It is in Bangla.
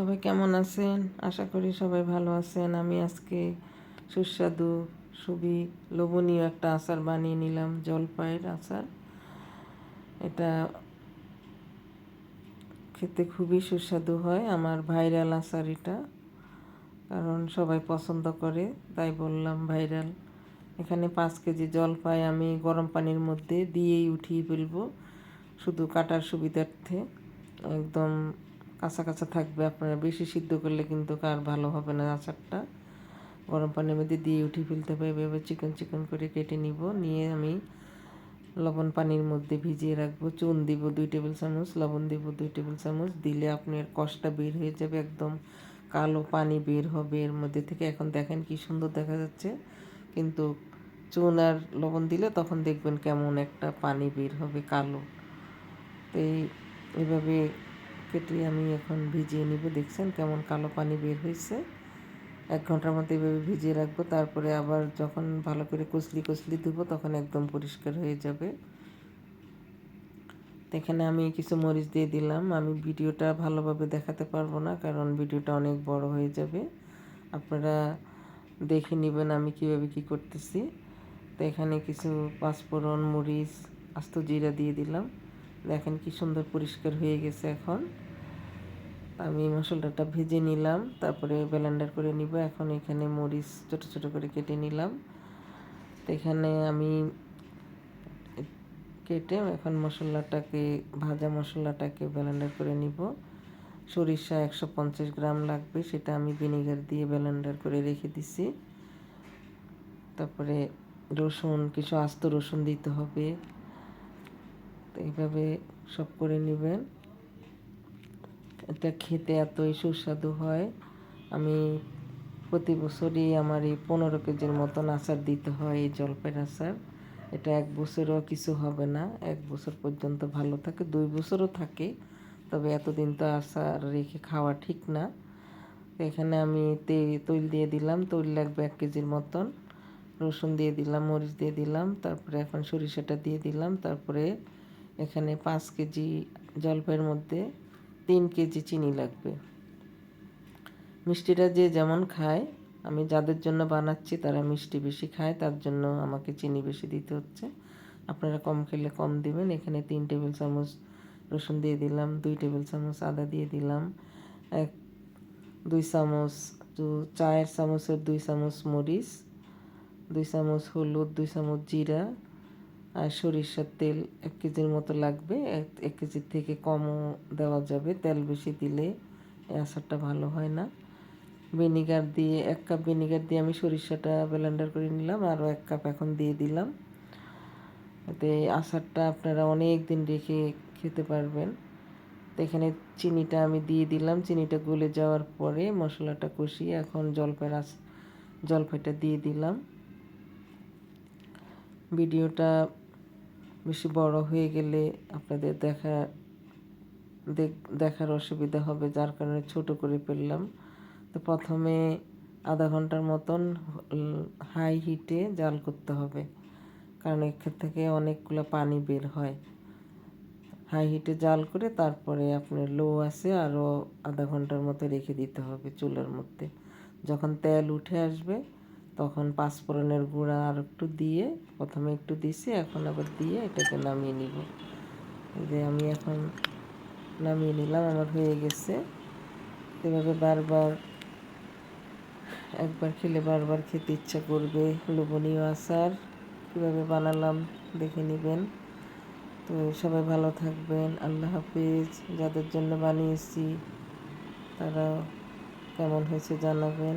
সবাই কেমন আছেন? আশা করি সবাই ভালো আছেন। আমি আজকে সুস্বাদু, সুবি, লোভনীয় একটা আচার বানিয়ে নিলাম, জলপাইয়ের আচার। এটা খেতে খুবই সুস্বাদু হয়, আমার ভাইরাল আচার এটা। কারণ সবাই পছন্দ করে, তাই বললাম ভাইরাল। এখানে পাঁচ কেজি জলপাই আমি গরম পানির মধ্যে দিয়েই উঠিয়ে ফেলব, শুধু কাটার সুবিধার্থে। একদম কাঁচা কাঁচা থাকবে, আপনারা বেশি সিদ্ধ করলে কিন্তু কার ভালো হবে না আচারটা। গরম পানির মধ্যে দিয়ে উঠিয়ে ফেলতে হবে, এভাবে চিকন চিকন করে কেটে নিব। নিয়ে আমি লবণ পানির মধ্যে ভিজিয়ে রাখব। চুন দিব দুই টেবিল চামচ, লবণ দিব দুই টেবিল চামচ। দিলে আপনার কষটা বের হয়ে যাবে, একদম কালো পানি বের হবে এর মধ্যে থেকে। এখন দেখেন কি সুন্দর দেখা যাচ্ছে। কিন্তু চুন আর লবণ দিলে তখন দেখবেন কেমন একটা পানি বের হবে কালো। তো এই, এভাবে কেটে আমি এখন ভিজিয়ে নিব। দেখছেন কেমন কালো পানি বের হয়েছে। এক ঘণ্টার মধ্যে এভাবে ভিজিয়ে রাখব। তারপরে আবার যখন ভালো করে কচলি কচলি দেবো তখন একদম পরিষ্কার হয়ে যাবে। এখানে আমি কিছু মরিচ দিয়ে দিলাম। আমি ভিডিওটা ভালোভাবে দেখাতে পারব না, কারণ ভিডিওটা অনেক বড় হয়ে যাবে। আপনারা দেখে নেবেন আমি কীভাবে কি করতেছি। তো এখানে কিছু পাঁচফোড়ন মরিচ, আস্ত জিরা দিয়ে দিলাম। দেখেন কি সুন্দর পরিষ্কার হয়ে গেছে এখন। আমি মশলাটা ভেজে নিলাম, তারপরে ব্লেন্ডার করে নিব। এখন এখানে মরিচ ছোট ছোট করে কেটে নিলাম। তো এখানে আমি কেটে এখন মশলাটাকে, ভাজা মশলাটাকে ব্লেন্ডার করে নিব। সরিষা একশো পঞ্চাশ গ্রাম লাগবে, সেটা আমি ভিনেগার দিয়ে ব্লেন্ডার করে রেখে দিছি। তারপরে রসুন, কিছু আস্ত রসুন দিতে হবে। এইভাবে সব করে নেবেন। এটা খেতে এতই সুস্বাদু হয়। আমি প্রতি বছরই আমার এই পনেরো কেজির মতন আচার দিতে হয় এই জলপাইয়ের আচার। এটা এক বছরও কিছু হবে না। এক বছর পর্যন্ত ভালো থাকে, দুই বছরও থাকে। তবে এতদিন তো আচার রেখে খাওয়া ঠিক না। এখানে আমি তৈল দিয়ে দিলাম, তৈল লাগবে এক কেজির মতন। রসুন দিয়ে দিলাম, মরিচ দিয়ে দিলাম, তারপরে এখন সরিষাটা দিয়ে দিলাম, তারপরে এখানে পাঁচ কেজি জলপাইয়ের মধ্যে তিন কেজি চিনি লাগবে। মিষ্টিটা যে যেমন খায়, আমি যাদের জন্য বানাচ্ছি তারা মিষ্টি বেশি খায়, তার জন্য আমাকে চিনি বেশি দিতে হচ্ছে। আপনারা কম খেলে কম দিবেন। এখানে তিন টেবিল চামচ রসুন দিয়ে দিলাম, দুই টেবিল চামচ আদা দিয়ে দিলাম, এক, দুই চামচ চায়ের চামচের দুই চামচ মরিচ, দুই চামচ হলুদ, দুই চামচ জিরা আর সরিষার তেল এক কেজির মতো লাগবে। এক কেজির থেকে কমও দেওয়া যাবে। তেল বেশি দিলে আচারটা ভালো হয় না। ভিনিগার দিয়ে, এক কাপ ভিনিগার দিয়ে আমি সরিষাটা ব্লেন্ডার করে নিলাম আরও এক কাপ এখন দিয়ে দিলাম। এতে আচারটা আপনারা অনেক দিন রেখে খেতে পারবেন। তো এখানে চিনিটা আমি দিয়ে দিলাম। চিনিটা গলে যাওয়ার পরে মশলাটা কষিয়ে এখন জলপাইয়ের আস জলপাইটা দিয়ে দিলাম। ভিডিওটা বেশি বড় হয়ে গেলে আপনাদের দেখা দেখার অসুবিধা হবে, যার কারণে ছোট করে ফেললাম। তো প্রথমে আধা ঘণ্টার মতন হাই হিটে জাল করতে হবে, কারণ এখান থেকে অনেকগুলো পানি বের হয়। হাই হিটে জাল করে তারপরে আপনার লো আছে, আরও আধা ঘণ্টার মতো রেখে দিতে হবে চুলার মধ্যে। যখন তেল উঠে আসবে তখন পাঁচফোড়নের গুঁড়া আর একটু দিয়ে প্রথমে একটু দিছি, এখন আবার দিয়ে এটাকে নামিয়ে নিব। যে আমি এখন নামিয়ে নিলাম, আমার হয়ে গেছে। এভাবে বারবার, একবার খেলে বারবার খেতে ইচ্ছা করবে, লোভনীয় আচার। কীভাবে বানালাম দেখে নেবেন। তো সবাই ভালো থাকবেন, আল্লাহ হাফিজ। যাদের জন্য বানিয়েছি তারা কেমন হয়েছে জানাবেন।